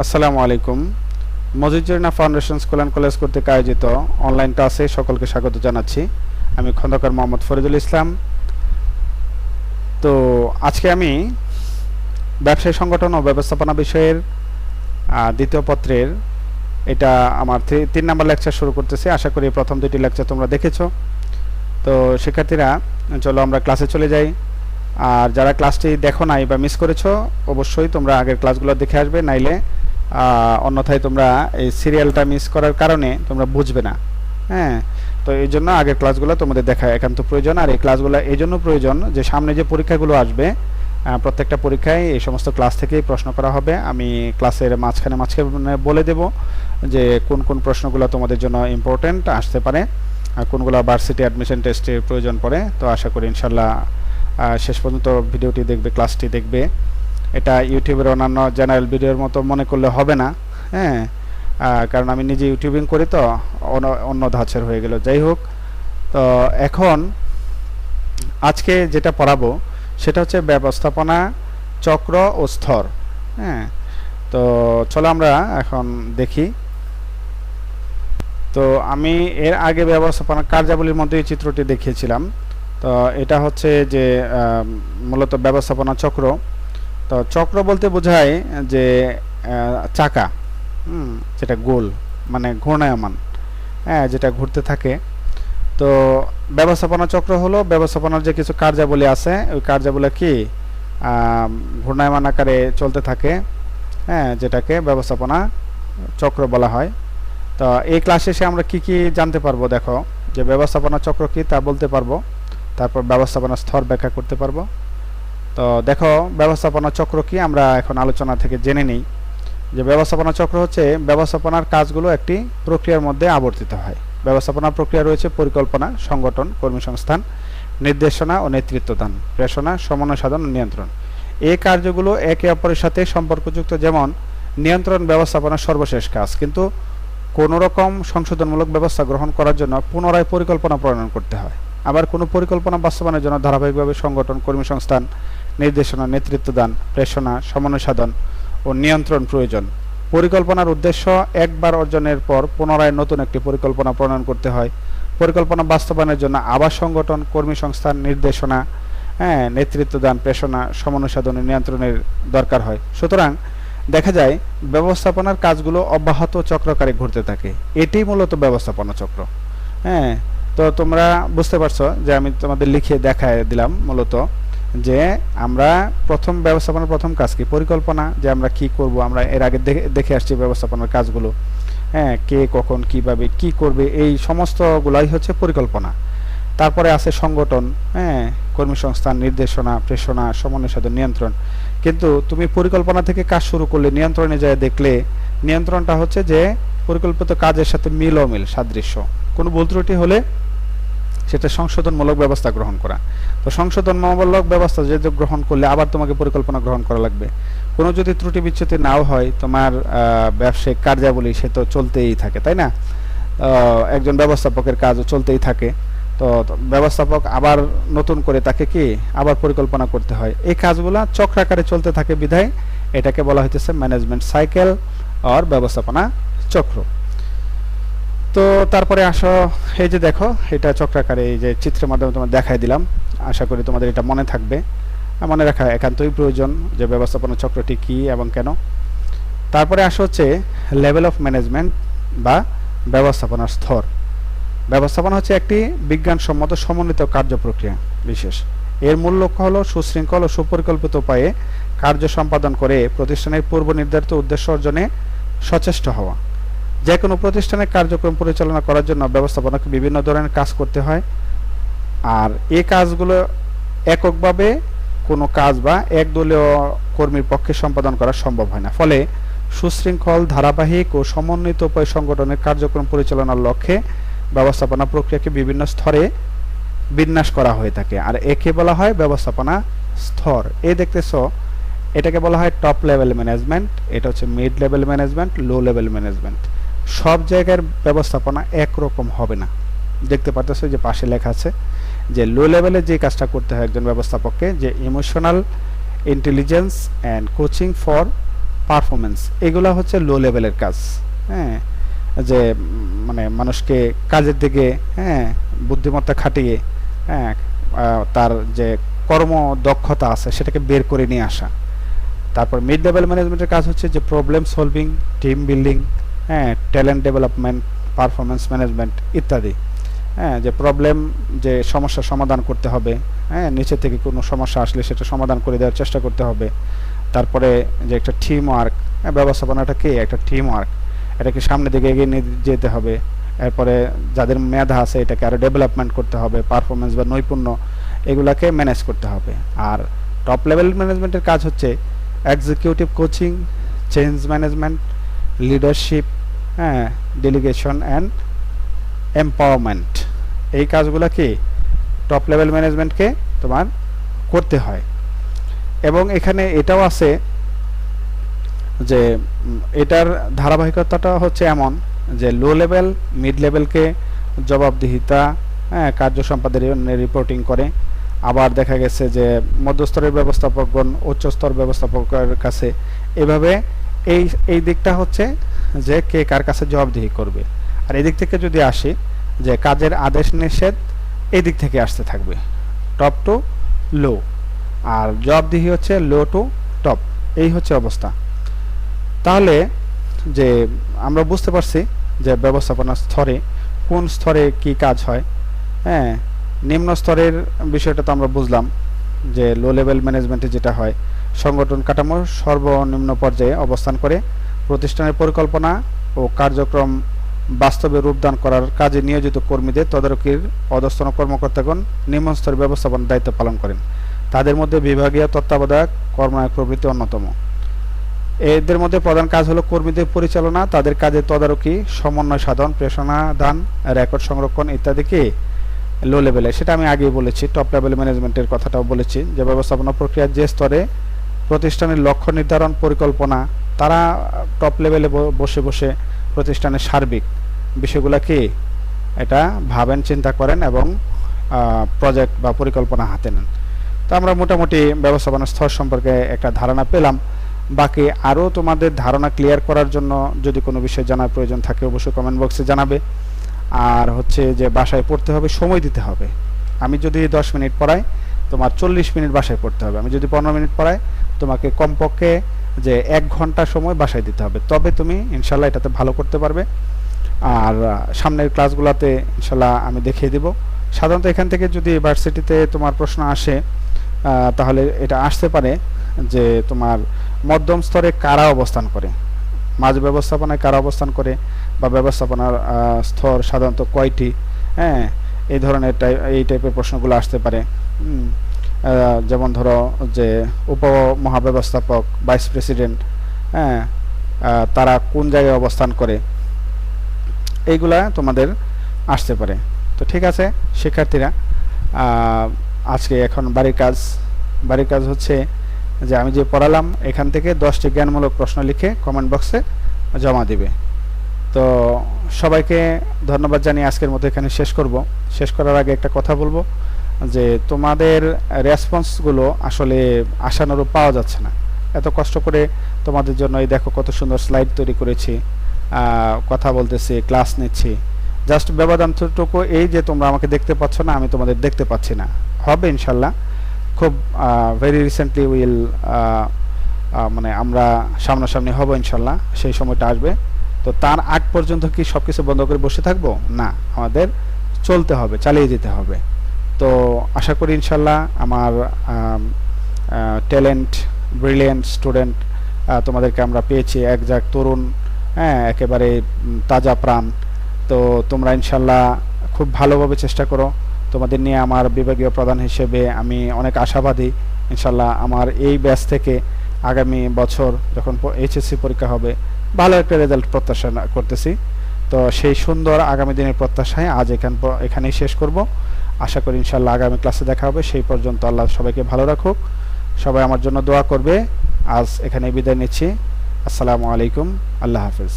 আসসালামু আলাইকুম। মজিজরিনা ফাউন্ডেশন স্কুল অ্যান্ড কলেজ কর্তৃক আয়োজিত অনলাইন ক্লাসে সকলকে স্বাগত জানাচ্ছি। আমি খন্দকার মোহাম্মদ ফরিদুল ইসলাম। তো আজকে আমি ব্যবসায়ী সংগঠন ও ব্যবস্থাপনা বিষয়ের দ্বিতীয় পত্রের এটা আমার তিন নম্বর লেকচার শুরু করতেছি। আশা করি প্রথম দুটি লেকচার তোমরা দেখেছ। তো শিক্ষার্থীরা, চলো আমরা ক্লাসে চলে যাই। আর যারা ক্লাসটি দেখো নাই বা মিস করেছ, অবশ্যই তোমরা আগের ক্লাসগুলো দেখে আসবে। নাইলে অন্যথায় তোমরা এই সিরিয়ালটা মিস করার কারণে তোমরা বুঝবে না। হ্যাঁ? তো এই জন্য আগের ক্লাসগুলো তোমাদের দেখা একান্ত প্রয়োজন। আর এই ক্লাসগুলো এই জন্য প্রয়োজন যে সামনে যে পরীক্ষাগুলো আসবে প্রত্যেকটা পরীক্ষায় এই সমস্ত ক্লাস থেকেই প্রশ্ন করা হবে। আমি ক্লাসের মাঝখানে মাঝখানে বলে দেব যে কোন কোন প্রশ্নগুলো তোমাদের জন্য ইম্পর্টেন্ট আসতে পারে আর কোনগুলো ভার্সিটি অ্যাডমিশন টেস্টের প্রয়োজন পড়ে। তো আশা করি ইনশাল্লাহ শেষ পর্যন্ত ভিডিওটি দেখবে ক্লাসটি দেখবে। এটা ইউটিউবের অন্যান্য জেনারেল ভিডিওর মতো মনে করলে হবে না হ্যাঁ? কারণ আমি নিজে ইউটিউবিং করি তো, অন্য- ধাঁচের হয়ে গেল। যাই হোক, তো এখন আজকে যেটা পড়াবো সেটা হচ্ছে ব্যবস্থাপনা চক্র ও স্তর হ্যাঁ? তো চলো আমরা এখন দেখি। তো আমি এর আগে ব্যবস্থাপনা কার্যাবলীর মধ্যে এই চিত্রটি দেখিয়েছিলাম। তো এটা হচ্ছে যে মূলত ব্যবস্থাপনা চক্র। তো চক্র বলতে বোঝায় যে চাকা হুম, যেটা গোল মানে ঘূর্ণায়মান হ্যাঁ যেটা ঘুরতে থাকে। তো ব্যবস্থাপনা চক্র হলো ব্যবস্থাপনার যে কিছু কার্যাবলী আছে ওই কার্যাবলী কি ঘূর্ণায়মান আকারে চলতে থাকে হ্যাঁ যেটাকে ব্যবস্থাপনা চক্র বলা হয়। তো এই ক্লাসে এসে আমরা কি কি জানতে পারব দেখো। যে ব্যবস্থাপনা চক্র কি তা বলতে পারব। তারপর ব্যবস্থাপনা স্তর ব্যাখ্যা করতে পারব। তো দেখো, ব্যবস্থাপনা চক্র কি? আমরা এখন আলোচনা থেকে জেনে নিই যে ব্যবস্থাপনা চক্র হচ্ছে, ব্যবস্থাপনার কাজগুলো একটি প্রক্রিয়ার মধ্যে আবর্তিত হয়। ব্যবস্থাপনা প্রক্রিয়া রয়েছে পরিকল্পনা, সংগঠন কর্মসংস্থান নির্দেশনা ও নেতৃত্বদান প্রেষণা সমন্বয় সাধন ও নিয়ন্ত্রণ। এই কার্যগুলো একে অপরের সাথে সম্পর্কযুক্ত, যেমন নিয়ন্ত্রণ ব্যবস্থাপনা সর্বশেষ কাজ। কিন্তু কোনো রকম সংশোধনমূলক ব্যবস্থা গ্রহণ করার জন্য পুনরায় পরিকল্পনা প্রণয়ন করতে হয়। আবার কোনো পরিকল্পনা বাস্তবায়নের জন্য ধারাবাহিকভাবে সংগঠন কর্মসংস্থান নির্দেশনা, নেতৃত্বদান, প্রেষণা সমন্বয় সাধন ও নিয়ন্ত্রণ প্রয়োজন। পরিকল্পনার উদ্দেশ্য একবার অর্জনের পর পুনরায় নতুন একটি পরিকল্পনা প্রণয়ন করতে হয়। পরিকল্পনা বাস্তবায়নের জন্য আবার সংগঠন, কর্মী সংস্থান নির্দেশনা হ্যাঁ নেতৃত্বদান, প্রেষণা সমন্বয় সাধন নিয়ন্ত্রণের দরকার হয়। সুতরাং দেখা যায়, ব্যবস্থাপনার কাজগুলো অব্যাহত চক্রকারে ঘুরতে থাকে। এটি মূলত ব্যবস্থাপনা চক্র। হ্যাঁ তো তোমরা বুঝতে পারছ যে আমি তোমাদের লিখে দেখায় দিলাম মূলত। যে আমরা প্রথম ব্যবস্থাপনার প্রথম কাজ কি? পরিকল্পনা যে আমরা কি করব, আমরা এর আগে দেখে আসছি ব্যবস্থাপনার কাজগুলো। হ্যাঁ কে কখন কীভাবে কি করবে, এই সমস্তগুলাই হচ্ছে পরিকল্পনা। তারপরে আছে সংগঠন হ্যাঁ কর্মসংস্থান নির্দেশনা, প্রেষণা সমন্বয় সাধন নিয়ন্ত্রণ। কিন্তু তুমি পরিকল্পনা থেকে কাজ শুরু করলে, নিয়ন্ত্রণে যায় দেখলে, নিয়ন্ত্রণটা হচ্ছে যে পরিকল্পিত কাজের সাথে মিল অমিল, সাদৃশ্য। কোনো ভুল ত্রুটি হলে সেটা সংশোধনমূলক ব্যবস্থা গ্রহণ করা। তো সংশোধনমূলক ব্যবস্থা যেহেতু গ্রহণ করলে আবার তোমাকে পরিকল্পনা গ্রহণ করা লাগবে। কোনো যদি ত্রুটি বিচ্যুতি নাও হয়, তোমার ব্যবসায়িক কার্যাবলী সে তো চলতেই থাকে, তাই না? একজন ব্যবস্থাপকের কাজও চলতেই থাকে। তো ব্যবস্থাপক আবার নতুন করে তাকে কি? আবার পরিকল্পনা করতে হয়। এই কাজগুলা চক্রাকারে চলতে থাকে বিধায় এটাকে বলা হইতেছে ম্যানেজমেন্ট সাইকেল আর ব্যবস্থাপনা চক্র। তো তারপরে আসো, এই যে দেখো, এটা চক্রাকারে এই যে চিত্রের মাধ্যমে তোমার দেখাই দিলাম। আশা করি তোমাদের এটা মনে থাকবে। মনে রাখা, একান্তই প্রয়োজন যে ব্যবস্থাপনা চক্রটি কি এবং কেন। তারপরে আসা হচ্ছে লেভেল অফ ম্যানেজমেন্ট বা ব্যবস্থাপনার স্তর। ব্যবস্থাপনা হচ্ছে একটি বিজ্ঞানসম্মত সমন্বিত কার্য প্রক্রিয়া বিশেষ। এর মূল লক্ষ্য হলো সুশৃঙ্খল ও সুপরিকল্পিত উপায়ে কার্য সম্পাদন করে প্রতিষ্ঠানের পূর্ব নির্ধারিত উদ্দেশ্য অর্জনে সচেষ্ট হওয়া। যে কোনো প্রতিষ্ঠানের কার্যক্রম পরিচালনা করার জন্য ব্যবস্থাপনাকে বিভিন্ন ধরনের কাজ করতে হয়। আর এ কাজগুলো এককভাবে কোনো কাজ বা একদলীয় কর্মীর পক্ষে সম্পাদন করা সম্ভব হয় না। ফলে সুশৃঙ্খল, ধারাবাহিক ও সমন্বিত উপায় সংগঠনের কার্যক্রম পরিচালনার লক্ষ্যে ব্যবস্থাপনা প্রক্রিয়াকে বিভিন্ন স্তরে বিন্যাস করা হয়ে থাকে। আর একে বলা হয় ব্যবস্থাপনা স্তর। এ দেখতেছো, এটাকে বলা হয় টপ লেভেল ম্যানেজমেন্ট এটা হচ্ছে mid level management low level management সব জায়গার ব্যবস্থাপনা একরকম হবে না। দেখতে পারতেছো যে পাশে লেখা আছে যে লো লেভেলে যে কাজটা করতে হয় একজন ব্যবস্থাপককে, যে emotional intelligence and coaching for performance এগুলো হচ্ছে লো লেভেলের কাজ। হ্যাঁ যে মানে মানুষকে কাজের দিকে হ্যাঁ বুদ্ধিমত্তা খাটিয়ে হ্যাঁ তার যে কর্ম দক্ষতা আছে সেটাকে বের করে নিয়ে আসা। তারপর মিড লেভেল ম্যানেজমেন্টের কাজ হচ্ছে যে প্রবলেম সলভিং টিম বিল্ডিং হ্যাঁ ট্যালেন্ট ডেভেলপমেন্ট পারফরমেন্স ম্যানেজমেন্ট ইত্যাদি। হ্যাঁ যে প্রবলেম যে সমস্যা সমাধান করতে হবে হ্যাঁ নিচে থেকে কোনো সমস্যা আসলে সেটা সমাধান করে দেওয়ার চেষ্টা করতে হবে। তারপরে যে একটা টিম ওয়ার্ক ব্যবস্থাপনাটা কি? একটা টিম ওয়ার্ক এটাকে সামনের দিকে এগিয়ে নিয়ে যেতে হবে। এরপরে যাদের মেধা আছে, এটাকে আরও ডেভেলপমেন্ট করতে হবে পারফরমেন্স বা নৈপুণ্য এগুলাকে ম্যানেজ করতে হবে। আর টপ লেভেল ম্যানেজমেন্টের কাজ হচ্ছে executive coaching change management leadership হ্যাঁ ডেলিগেশন অ্যান্ড এম্পাওয়ারমেন্ট এই কাজগুলো কি? টপ লেভেল ম্যানেজমেন্টকে তোমার করতে হয়। এবং এখানে এটাও আছে যে এটার ধারাবাহিকতাটা হচ্ছে এমন যে লো লেভেল মিড লেভেলকে জবাবদিহিতা হ্যাঁ কার্য সম্পাদনের রিপোর্টিং করে। আবার দেখা গেছে যে, মধ্যস্তরের ব্যবস্থাপকগণ, উচ্চস্তর ব্যবস্থাপকের কাছে এভাবে এই এই দিকটা হচ্ছে যে কে কার কাছে জবাবদিহি করবে। আর এদিক থেকে যদি আসি, যে কাজের আদেশ নিষেধ এই দিক থেকে আসতে থাকবে। Top to low. আর জবাবদিহি হচ্ছে লো টু টপ। এই হচ্ছে অবস্থা। তাহলে যে আমরা বুঝতে পারছি যে ব্যবস্থাপনা স্তরে কোন স্তরে কি কাজ হয়। হ্যাঁ নিম্ন স্তরের বিষয়টা তো আমরা বুঝলাম যে লো লেভেল ম্যানেজমেন্টে যেটা হয় সংগঠন কাঠামো সর্বনিম্ন পর্যায়ে অবস্থান করে। প্রতিষ্ঠানের পরিকল্পনা ও কার্যক্রম বাস্তবে রূপদান করার কাজে নিয়োজিত কর্মীদের তদারকির অধস্তন কর্মকর্তাগণ নিম্ন স্তরের ব্যবস্থাপনার দায়িত্ব পালন করেন। তাদের মধ্যে বিভাগীয় তত্ত্বাবধায়ক, কর্মনায়ক প্রভৃতি অন্যতম। এদের মধ্যে প্রধান কাজ হলো কর্মীদের পরিচালনা, তাদের কাজের তদারকি, সমন্বয় সাধন প্রেষণা দান রেকর্ড সংরক্ষণ ইত্যাদিকে লো লেভেলে সেটা আমি আগেই বলেছি টপ লেভেল ম্যানেজমেন্টের কথাটাও বলেছি। যে ব্যবস্থাপনা প্রক্রিয়ার যে স্তরে প্রতিষ্ঠানের লক্ষ্য নির্ধারণ পরিকল্পনা, তারা টপ লেভেলে বসে বসে প্রতিষ্ঠানের সার্বিক বিষয়গুলোকে এটা ভাবেন, চিন্তা করেন এবং প্রজেক্ট বা পরিকল্পনা হাতে নেন। তো আমরা মোটামুটি ব্যবস্থাপনা স্তর সম্পর্কে একটা ধারণা পেলাম। বাকি আরও তোমাদের ধারণা ক্লিয়ার করার জন্য যদি কোনো বিষয় জানার প্রয়োজন থাকে, অবশ্যই কমেন্ট বক্সে জানাবে। আর হচ্ছে যে বাসায় পড়তে হবে, সময় দিতে হবে। আমি যদি দশ মিনিট পড়াই, তোমার চল্লিশ মিনিট বাসায় পড়তে হবে। আমি যদি পনেরো মিনিট পড়াই তোমাকে কমপক্ষে যে এক ঘণ্টা সময় বাসায় দিতে হবে। তবে তুমি ইনশাল্লাহ এটাতে ভালো করতে পারবে। আর সামনের ক্লাসগুলোতে ইনশাল্লাহ আমি দেখিয়ে দিব। সাধারণত এখান থেকে যদি ইউনিভার্সিটিতে তোমার প্রশ্ন আসে তাহলে এটা আসতে পারে যে তোমার মধ্যম স্তরে কারা অবস্থান করে? মাঝ ব্যবস্থাপনায় কারা অবস্থান করে? বা ব্যবস্থাপনার স্তর সাধারণত কয়টি? হ্যাঁ এই ধরনের টাইপ এই টাইপের প্রশ্নগুলো আসতে পারে। যেমন ধরো যে উপ মহাব্যবস্থাপক ভাইস প্রেসিডেন্ট হ্যাঁ তারা কোন জায়গায় অবস্থান করে, এইগুলা তোমাদের আসতে পারে। তো ঠিক আছে, শিক্ষার্থীরা আজকে এখন বাড়ির কাজ বাড়ির কাজ হচ্ছে যে আমি যে পড়ালাম, এখান থেকে দশটি জ্ঞানমূলক প্রশ্ন লিখে কমেন্ট বক্সে জমা দিবে। তো সবাইকে ধন্যবাদ জানিয়ে আজকের মতো এখানে শেষ করব। শেষ করার আগে একটা কথা বলব। যে তোমাদের রেসপন্সগুলো আসলে আশানুরূপ পাওয়া যাচ্ছে না। এত কষ্ট করে তোমাদের জন্য এই দেখো কত সুন্দর স্লাইড তৈরি করেছি কথা বলতেছি ক্লাস নিচ্ছি। জাস্ট ব্যবধানটুকু এই যে তোমরা আমাকে দেখতে পাচ্ছ না, আমি তোমাদের দেখতে পাচ্ছি না। হবে ইনশাল্লাহ। খুব ভেরি রিসেন্টলি উইল মানে আমরা সামনাসামনি হব ইনশাল্লাহ। সেই সময়টা আসবে। তো তার আগ পর্যন্ত কি সব কিছু বন্ধ করে বসে থাকব? না, আমাদের চলতে হবে, চালিয়ে যেতে হবে। তো আশা করি ইনশাল্লাহ আমার ট্যালেন্ট ব্রিলিয়েন্ট স্টুডেন্ট তোমাদেরকে আমরা পেয়েছি। একজাক তরুণ হ্যাঁ একেবারে তাজা প্রাণ। তো তোমরা ইনশাল্লাহ খুব ভালোভাবে চেষ্টা করো। তোমাদের নিয়ে আমার বিভাগীয় প্রধান হিসেবে আমি অনেক আশাবাদী। ইনশাল্লাহ আমার এই ব্যাচ থেকে আগামী বছর যখন এইচএসসি পরীক্ষা হবে, ভালো একটা রেজাল্ট প্রত্যাশা করতেছি। তো সেই সুন্দর আগামী দিনের প্রত্যাশায় আজ এখান এখানেই শেষ করব। আশা করি ইনশাল্লাহ আগামী ক্লাসে দেখা হবে। সেই পর্যন্ত আল্লাহ সবাইকে ভালো রাখুক। সবাই আমার জন্য দোয়া করবে। আজ এখানে বিদায় নিচ্ছি। আসসালামু আলাইকুম। আল্লাহ হাফেজ।